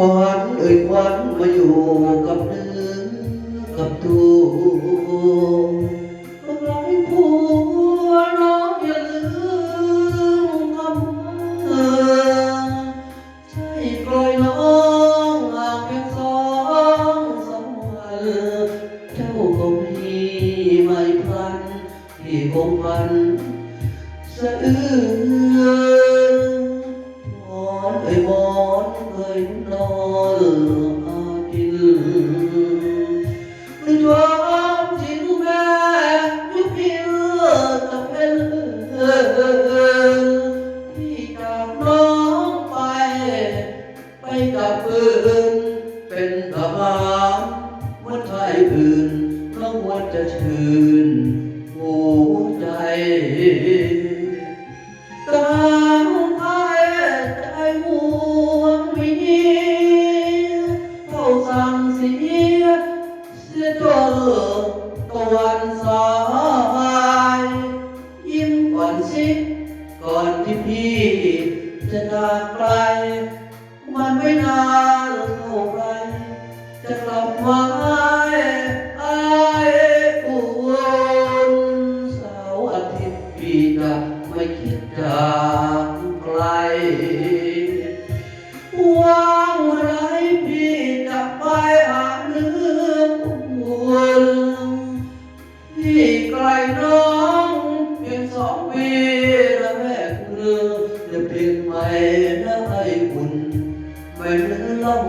วันเอ่ยควันมาอยู่กับเนื้อกับตัวก็ไร้ผัวน้องอย่าลืมคำเออใช่กลอยน้องห่างเพียงสองสามวันเจ้าก็มีไม่พลันที่คงพันสะอื้น ใจอื่นน้องวัดจะชื่นหัวใจกางไอ้ใจห่วงมีเข้าสั่งเสียเสียตัวตะวันสายยิ้มก่อนสิก่อนที่พี่จะจากไกลมันไม่นานเท่าไรจะกลับมา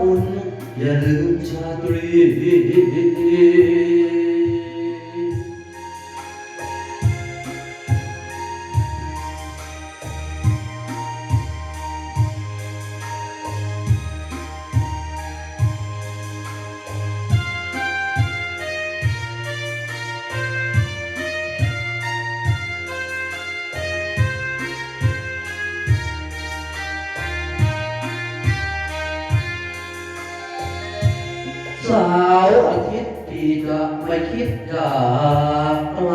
บุญอย่าลืมชาตรี สาวอาทิตย์ที่จะไม่คิดจากไกล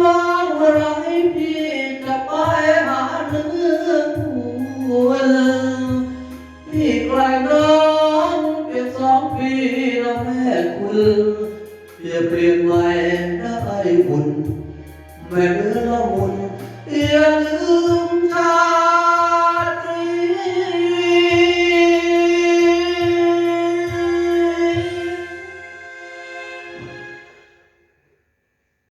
วางไรพี่จะไปหาเรื่องวนพี่ไกลน้องเพียงสองปีแล้วแม่คุณเปลี่ยนเปลี่ยนใหม่ได้บุญแม่เนื้อละมุนอย่าลืม